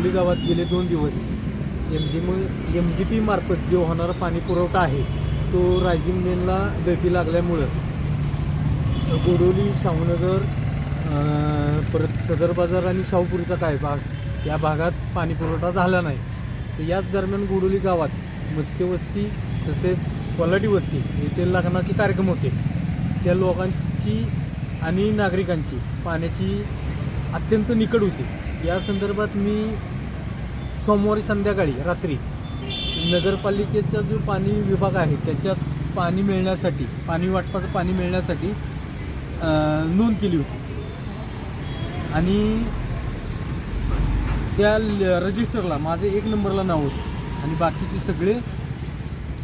गोडोली गावात गेले दोन दिवस. M G M G P मार्फत जो होणारा पाणी पुरवठा आहे तो रायझिंग मेनला गळती लागल्यामुळं. गोडोली शाहूनगर परत सदर बाजार आणि शाहूपुरीचा काय भाग या भागात पाणी पुरवठा झाला नाही. तर याच दरम्यान गोडोली गावात मस्के वस्ती तसेच कोल्हाटी वस्ती येथे लग्नाचे कार्यक्रम होते. त्या लोकांची आणि नागरिकांची पाण्याची अत्यंत निकड होती. या संदर्भात मी सोमवारी संध्याकाळी रात्री नगरपालिकेचा जो पाणी विभाग आहे त्याच्यात पाणी मिळण्यासाठी पाणी वाटपाचं पाणी मिळण्यासाठी नोंद केली होती. आणि त्या ल- रजिस्टरला माझे एक नंबरला नाव होतं आणि बाकीचे सगळे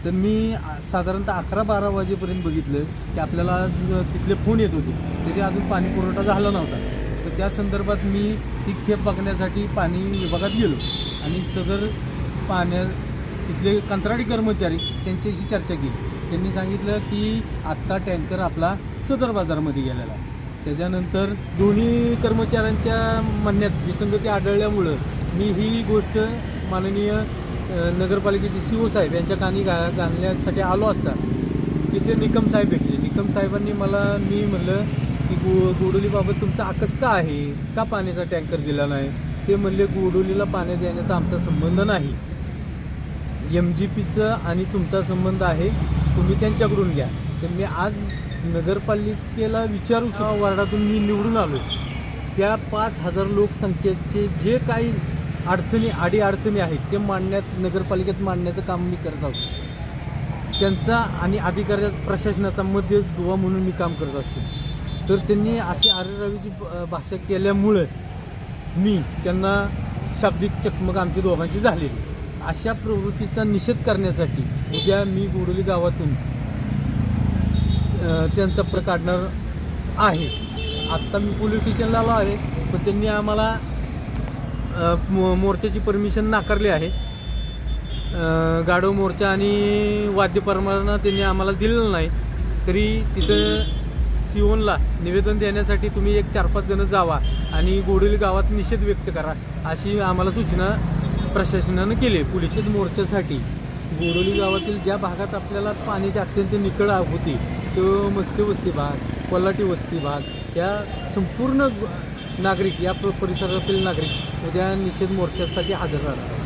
तर मी साधारणतः अकरा बारा वाजेपर्यंत बघितलं की आपल्याला आज तिथले फोन येत होते तरी अजून पाणी पुरवठा झाला नव्हता. त्या संदर्भात मी ती खेप बघण्यासाठी पाणी विभागात गेलो. आणि सदर पाण्या तिथले कंत्राटी कर्मचारी त्यांच्याशी चर्चा केली. त्यांनी सांगितलं की आत्ता टँकर आपला सदर बाजारमध्ये गेलेला आहे. त्याच्यानंतर दोन्ही कर्मचाऱ्यांच्या म्हणण्यात विसंगती आढळल्यामुळं मी ही गोष्ट माननीय नगरपालिकेचे सी ओ साहेब यांच्या कानी घा घालण्यासाठी आलो असता. तिथे निकम साहेब भेटले. निकम साहेबांनी मला मी म्हणलं की गो गोडोलीबाबत तुमचा आकस का आहे? का पाण्याचा टँकर दिला नाही? ते म्हणले गोडोलीला पाणी देण्याचा आमचा संबंध नाही. एम जी पीचं आणि तुमचा संबंध आहे तुम्ही त्यांच्याकडून घ्या. तर मी आज नगरपालिकेला विचारू शकतो. वार्डातून मी निवडून आलो. त्या पाच हजार लोकसंख्येचे जे काही अडचणी आडी अडचणी आहेत ते मांडण्यात नगरपालिकेत मांडण्याचं काम मी करत असतो. त्यांचा आणि अधिकाऱ्या प्रशासनाचा मध्य दुवा म्हणून मी काम करत असतो. तर त्यांनी अशी आरेरावीची ब- भाषा केल्यामुळं मी त्यांना शाब्दिक चकमक आमची दोघांची झालेली. अशा प्रवृत्तीचा निषेध करण्यासाठी उद्या मी गोडोली गावातून त्यांचा प्र काढणार आहे. आत्ता मी पोलीस स्टेशनला आलो आहे पण त्यांनी आम्हाला मो- मोर्चाची परमिशन नाकारली आहे. अ, गाडो मोर्चा आणि वाद्यपरमानं त्यांनी आम्हाला दिलेलं नाही. तरी तिथं सिओनला निवेदन देण्यासाठी तुम्ही एक चार पाच जण जावा आणि गोडोली गावात निषेध व्यक्त करा अशी आम्हाला सूचना प्रशासनानं केली. पोलीस मोर्चासाठी. गोडोली गावातील ज्या भागात आपल्याला पाण्याची अत्यंत निकड होती तो मस्के वस्ती भाग कोल्हाटी वस्ती भाग या संपूर्ण नागरिक या प- परिसरातील नागरिक उद्या निषेध मोर्चासाठी हजर राहणार.